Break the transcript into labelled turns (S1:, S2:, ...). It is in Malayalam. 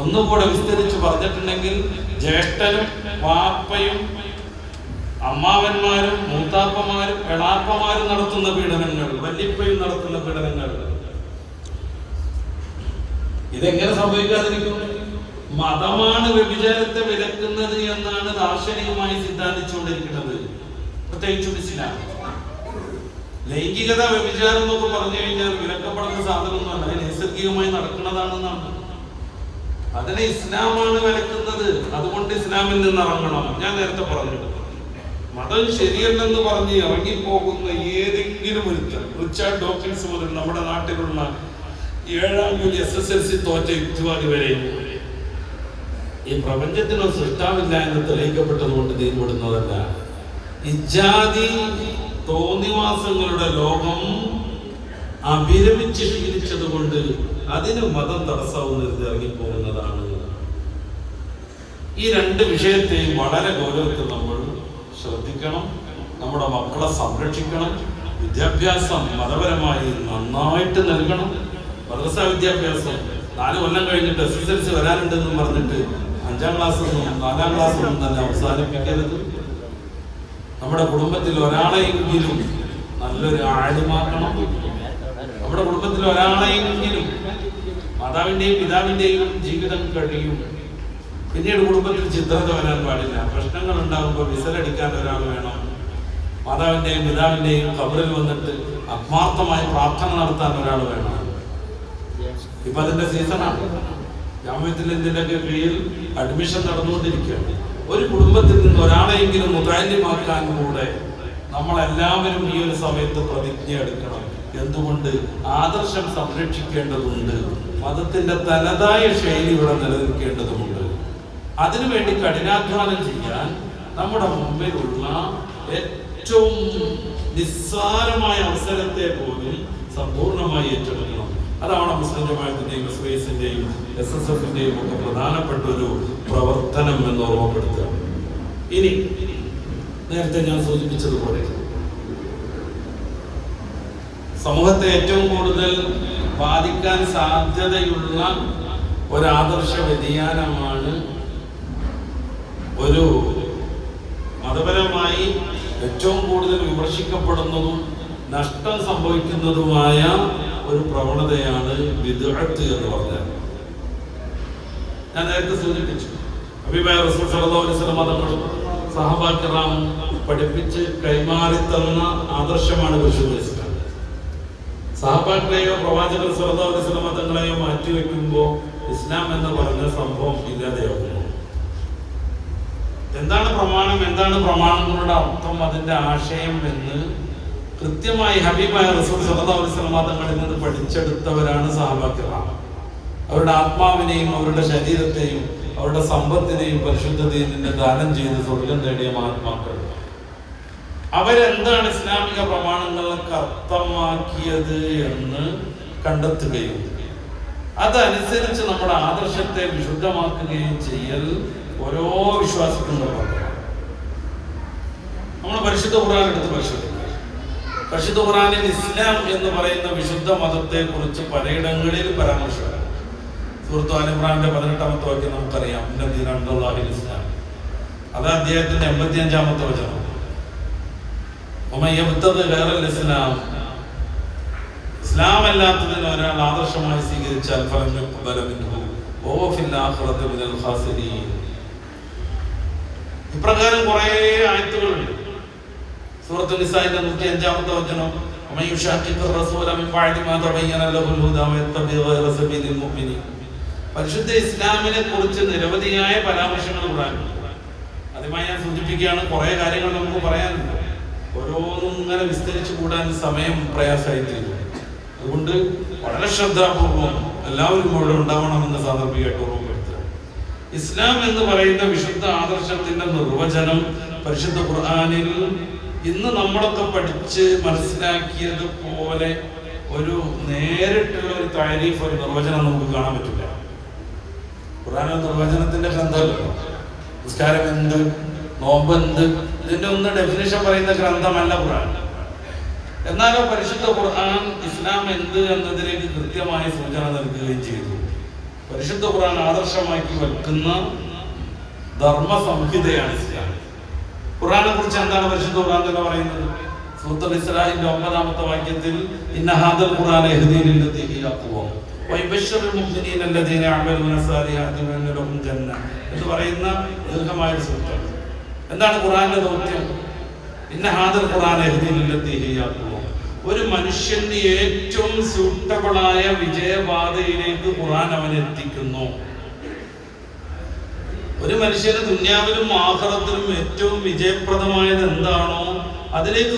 S1: ഒന്നുകൂടെ വിസ്തരിച്ച് പറഞ്ഞിട്ടുണ്ടെങ്കിൽ ജ്യേഷ്ഠനും വാപ്പയും അമ്മാവന്മാരും മൂത്താപ്പമാരും എളാപ്പമാരും നടത്തുന്ന പീഡനങ്ങൾ വല്യപ്പയും നടത്തുന്ന പീഡനങ്ങൾ. ഇതെങ്ങനെ സംഭവിക്കാതിരിക്കും? മതമാണ് വ്യഭിചാരത്തെ വിലക്കുന്നത് എന്നാണ് ദാർശനികമായി സിദ്ധാന്തിച്ചുകൊണ്ടിരിക്കുന്നത്. പ്രത്യേകിച്ചും ഇസ്ലാം. ലൈംഗികത വ്യഭിചാരം എന്നൊക്കെ പറഞ്ഞു കഴിഞ്ഞാൽ വിലക്കപ്പെടുന്ന സാധനമൊന്നുമല്ല. നൈസർഗികമായി നടക്കുന്നതാണെന്നാണ്. അതിനെ ഇസ്ലാമാണ് വിലക്കുന്നത് അതുകൊണ്ട് ഇസ്ലാമിൽ നിന്ന് ഇറങ്ങണം. ഞാൻ നേരത്തെ പറഞ്ഞു മതം ശരിയല്ലെന്ന് പറഞ്ഞ് ഇറങ്ങിപ്പോകുന്ന ഏതെങ്കിലും ഒരുത്തൻ റിച്ചാർഡ് ഡോക്കിൻസ് മുതൽ നമ്മുടെ നാട്ടിലുള്ള ഏഴാം ജൂലി എസ് എസ് എൽ സി തോറ്റ യുക്തിവാദി വരെ ഈ പ്രപഞ്ചത്തിന് സൃഷ്ടാവില്ല എന്ന് തെളിയിക്കപ്പെട്ടതുകൊണ്ട് കൊണ്ട് ഇജാതി തോന്നിവാസങ്ങളുടെ ലോകം അഭിരമിച്ച് ശീലിച്ചത് കൊണ്ട് അതിന് മതം തടസ്സമാവുന്നത് ഇറങ്ങിപ്പോകുന്നതാണ്. ഈ രണ്ട് വിഷയത്തെയും വളരെ ഗൗരവത്തിൽ നമ്മൾ ശ്രദ്ധിക്കണം. നമ്മുടെ മക്കളെ സംരക്ഷിക്കണം. വിദ്യാഭ്യാസം മതപരമായി നന്നായിട്ട് നൽകണം. മദ്രസ വിദ്യാഭ്യാസം നാല് കൊല്ലം കഴിഞ്ഞിട്ട് എസ് എസ് എൽ സി വരാനുണ്ടെന്നും പറഞ്ഞിട്ട് അഞ്ചാം ക്ലാസ് നിന്നും നാലാം ക്ലാസ് നിന്നും തന്നെ അവസാനിപ്പിക്കരുത്. നമ്മുടെ കുടുംബത്തിൽ ഒരാളെയെങ്കിലും നല്ലൊരു ആഴിമാക്കണം നമ്മുടെ കുടുംബത്തിൽ ഒരാളെങ്കിലും മാതാവിന്റെയും പിതാവിന്റെയും ജീവിതം കഴിയും. പിന്നീട് കുടുംബത്തിൽ ചിത്രത വരാൻ പാടില്ല. പ്രശ്നങ്ങൾ ഉണ്ടാകുമ്പോൾ വിസലടിക്കാൻ ഒരാൾ വേണം. മാതാവിന്റെയും പിതാവിന്റെയും കബറിൽ വന്നിട്ട് ആത്മാർത്ഥമായി പ്രാർത്ഥന നടത്താൻ ഒരാൾ വേണം. ഇപ്പൊ അതിന്റെ സീസണാണ് ജാമ്യത്തിൽ ജാമ്യത്തിന്റെ കീഴിൽ അഡ്മിഷൻ നടന്നുകൊണ്ടിരിക്കുകയാണ്. ഒരു കുടുംബത്തിൽ നിന്ന് ഒരാളെയെങ്കിലും മുതാല്യമാക്കാൻ കൂടെ നമ്മളെല്ലാവരും ഈ ഒരു സമയത്ത് പ്രതിജ്ഞ എടുക്കണം. എന്തുകൊണ്ട് ആദർശം സംരക്ഷിക്കേണ്ടതുണ്ട്? മതത്തിന്റെ തനതായ ശൈലി ഇവിടെ നിലനിൽക്കേണ്ടതുണ്ട് അതിനുവേണ്ടി കഠിനാധ്വാനം ചെയ്യാൻ നമ്മുടെ മുമ്പിലുള്ള ഏറ്റവും നിസ്സാരമായ അവസരത്തെ പോലും സമ്പൂർണമായി ഏറ്റെടുക്കണം. അതാണ് മുസ്ലിം ജമാഅത്തിന്റെയും എസ് വൈ എസ് എസ് എഫിന്റെയും ഒക്കെ പ്രധാനപ്പെട്ട ഒരു പ്രവർത്തനം എന്ന് ഓർമ്മപ്പെടുത്തുക. ഇനി നേരത്തെ ഞാൻ സൂചിപ്പിച്ചതുപോലെ സമൂഹത്തെ ഏറ്റവും കൂടുതൽ ബാധിക്കാൻ സാധ്യതയുള്ള ഒരാദർശ വ്യതിയാനമാണ് ഒരു മതപരമായി ഏറ്റവും കൂടുതൽ വിമർശിക്കപ്പെടുന്നതും നഷ്ടം സംഭവിക്കുന്നതുമായ ഒരു പ്രവണതയാണ് വിദഗ്ധ എന്ന് പറഞ്ഞാൽ. ഞാൻ നേരത്തെ സൂചിപ്പിച്ചു. അഭിപ്രായ റസൂൽ സഹബാക്കിറാം പഠിപ്പിച്ച് കൈമാറി തന്ന ആദർശമാണ് പരിശുദ്ധ ഇസ്ലാം സഹബാക്കളെയോ പ്രവാചകർ വസല്ലം മതങ്ങളെയോ മാറ്റിവെക്കുമ്പോൾ ഇസ്ലാം എന്ന് പറഞ്ഞ സംഭവം ഇല്ലാതെയാകുന്നു എന്താണ് പ്രമാണം? എന്താണ് പ്രമാണങ്ങളുടെ അർത്ഥം? അതിന്റെ ആശയം എന്ന് കൃത്യമായി ഹബീബായ റസൂൽ സല്ലല്ലാഹു അലൈഹി വസല്ലം തങ്ങളിൽ നിന്ന് പഠിച്ചെടുത്തവരാണ് സഹാബാക്കിറാം അവരുടെ ആത്മാവിനെയും അവരുടെ ശരീരത്തെയും അവരുടെ സമ്പത്തിനെയും പരിശുദ്ധതയും നിന്ന് ദാനം ചെയ്ത് സ്വർഗം നേടിയ മഹാത്മാക്കൾ. അവരെന്താണ് ഇസ്ലാമിക പ്രമാണങ്ങൾക്ക് അർത്ഥമാക്കിയത് എന്ന് കണ്ടെത്തുകയും അതനുസരിച്ച് നമ്മുടെ ആദർശത്തെ വിശുദ്ധമാക്കുകയും ചെയ്യൽ ഓരോ വിശ്വാസിക്കും നമ്മൾ പരിശുദ്ധ ഖുറാൻ എടുത്ത് പരിശോധിക്കുക പരിശുദ്ധ ഖുറാനിൽ ഇസ്ലാം എന്ന് പറയുന്ന വിശുദ്ധ മതത്തെ കുറിച്ച് പലയിടങ്ങളിൽ പരാമർശമാണ് സുഹൃത്തു അലിമ്രാന്റെ പതിനെട്ടാമത്തെ വാക്യം നമുക്കറിയാം. ഇസ്ലാം. അത് അദ്ദേഹത്തിന്റെ എൺപത്തി അഞ്ചാമത്തെ വചനം. ഇസ്ലാം ഇസ്ലാം അല്ലാത്തതിന് ഒരാൾ ആദർശമായി സ്വീകരിച്ചാൽ ഫലം യുഖ്ബല ഓ ഫിൽ ആഖിറതി മിനൽ ഖാസിരീൻ ഇപ്രകാരം കുറെ ആയത്തുകളുണ്ട് സൂറത്തു നിസായിന്റെ നൂറ്റി അഞ്ചാമത്തെ വചനം ومن يشاقق الرسول من بعد ما تبين له الهدى ويتبع غير سبيل المؤمنين പരിശുദ്ധ ഇസ്ലാമിനെ കുറിച്ച് നിരവധിയായ പരാമർശങ്ങൾ ഖുർആനിലുണ്ട് ആദ്യമായി ഞാൻ സൂചിപ്പിക്കുകയാണ് കുറെ കാര്യങ്ങൾ നമുക്ക് പറയാനുണ്ട് ഓരോന്നും ഇങ്ങനെ വിസ്തരിച്ചു കൂടാൻ സമയം പ്രയാസമായി അതുകൊണ്ട് വളരെ ശ്രദ്ധാപൂർവം എല്ലാവരും ഇവിടെ ഉണ്ടാവണമെന്ന് സാന്ദർഭികമായിട്ട് ഓർമ്മപ്പെടുത്തുക ഇസ്ലാം എന്ന് പറയുന്ന വിശുദ്ധ ആദർശത്തിന്റെ നിർവചനം പരിശുദ്ധ ഖുർആാനിൽ ഇന്ന് നമ്മളൊക്കെ പഠിച്ച് മനസ്സിലാക്കിയത് പോലെ ഒരു നേരിട്ടുള്ള ഒരു താരീഫ് ഒരു നിർവചനം നമുക്ക് കാണാൻ പറ്റില്ല. ഖുർആാന നിർവചനത്തിന്റെ ഗ്രന്ഥമല്ലോ നിസ്കാരം എന്ത് നോമ്പ് ഇതിന്റെ ഒന്ന് ഡെഫിനേഷൻ പറയുന്ന ഗ്രന്ഥമല്ല ഖുർആൻ. എന്നാലോ പരിശുദ്ധ ഖുർആൻ ഇസ്ലാം എന്ത് എന്നതിലേക്ക് കൃത്യമായ സൂചന നൽകുകയും ചെയ്തു. പരിശുദ്ധ ഖുർആൻ ആദർശമാക്കി വെക്കുന്ന ധർമ്മ സംഹിതയാണ് ഇസ്ലാം. ഖുർആനെ കുറിച്ച് എന്താണ് പരിശുദ്ധ ഖുർആൻ തന്നെ പറയുന്നത്? സൂറത്തുൽ ഇസ്ലാഹിന്റെ ഒമ്പതാമത്തെ വാക്യത്തിൽ എന്ന് പറയുന്ന ദീർഘമായ സൂക്തം എന്താണ് ഖുറാന്റെ ദൗത്യം? ഇന്ന ഹാദർ ഹിയ ഒരു മനുഷ്യന് ഏറ്റവും സൂട്ടബിളായ വിജയപാതയിലേക്ക് ഖുറാൻ അവൻ എത്തിക്കുന്നു. ഒരു മനുഷ്യന് ദുന്യാവിലും ആഹ്റത്തിലും ഏറ്റവും വിജയപ്രദമായത് എന്താണോ അതിലേക്ക്